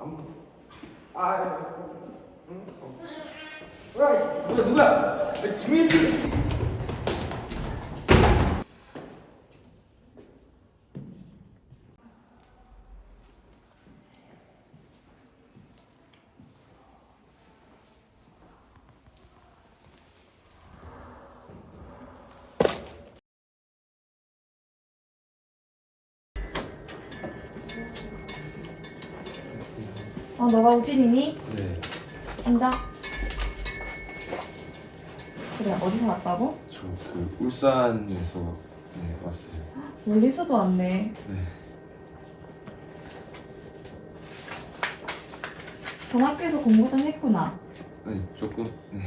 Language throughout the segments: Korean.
I'm, I, mm, mm oh. right, left, left. It's me. 너가 우진이니? 네, 앉아. 그래, 어디서 왔다고? 저 그 울산에서 네, 왔어요. 멀리서도 왔네. 네, 전 학교에서 공부 좀 했구나. 네 조금 네.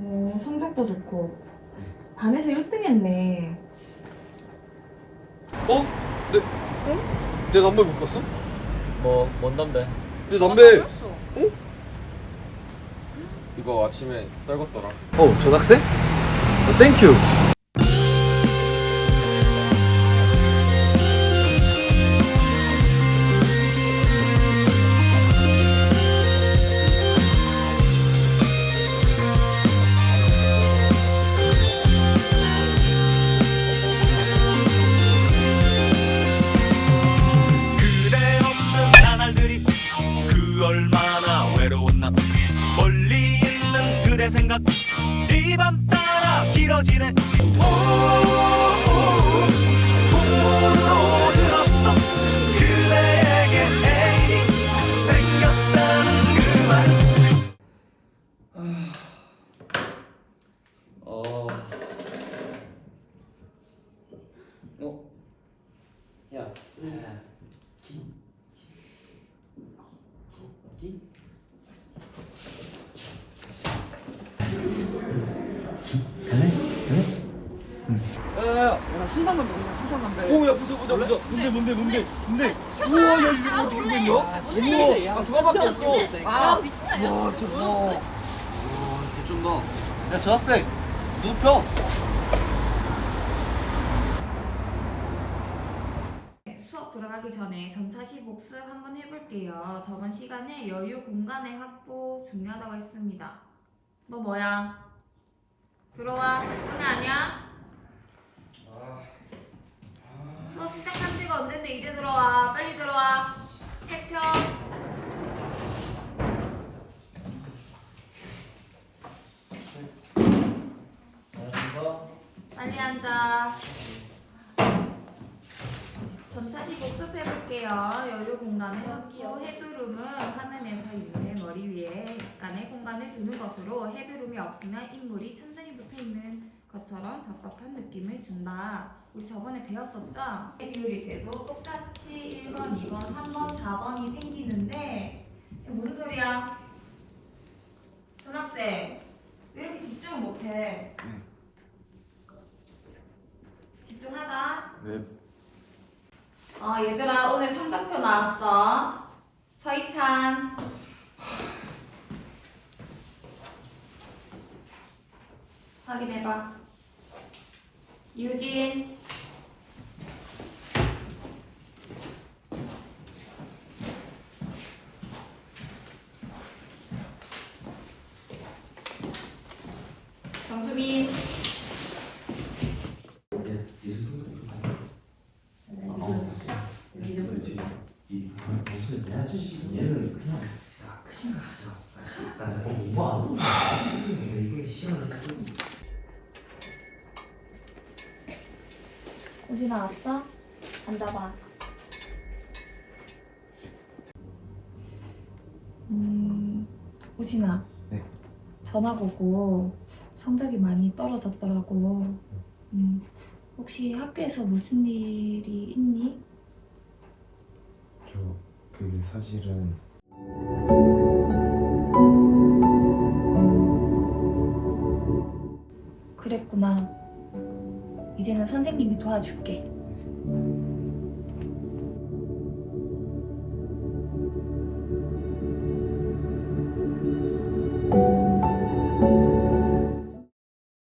오, 성적도 좋고. 네. 반에서 1등 했네. 어? 내, 내 담배 못 봤어? 뭐, 뭔 담배? 내 담배. 이거 아침에 떨궜더라. 어, 전학생? 어, 땡큐. 그대 생각 이 밤 따라 길어지네 오오오 풍문으로 들었어 그대에게 애인이 생겼다는 그말 어. 어? 야. 기? 기? 야야야, 야, 신선 담배, 무슨 신선 담배. 오, 야, 보자, 보자, 보자. 뭔데, 뭔데, 뭔데, 뭔데? 우와, 야, 이거 어떻게 됐냐? 우와, 아, 저거밖에 없어. 아, 미친아야. 와, 진짜, 와. 와, 개쩐다. 야, 전학생, 눕혀. 수업 들어가기 전에 전차 시 복습 한번 해볼게요. 저번 시간에 여유 공간의 확보 중요하다고 했습니다. 너 뭐야? 들어와. 은혜 아니야? 수업 시작한 지가 언젠데 이제 들어와. 빨리 들어와. 책 펴. 안녕하십니까? 빨리 앉아. 전차시 복습해볼게요. 여유 공간을 확보. 헤드룸은 화면에서 있는 머리 위에 약간의 공간을 두는 것으로 헤드룸이 없으면 인물이 천장에 붙어 있는 것처럼 답답한 느낌을 준다. 우리 저번에 배웠었죠? 비율일 때도 똑같이 1번, 2번, 3번, 4번이 생기는데 무슨 소리야? 전학생 왜 이렇게 집중을 못해? 집중하자. 네, 어, 얘들아, 오늘 성적표 나왔어. 서희찬. 확인해봐. 유진. 그냥 야 크신 거 하자. 나 이거 공부 안 하고 이게 시간을 쓰고. 우진 나왔어? 앉아봐. 음, 우진아. 네. 전화 보고 성적이 많이 떨어졌더라고. 음, 혹시 학교에서 무슨 일이 있니? 저 그게 사실은 이제는 선생님이 도와줄게.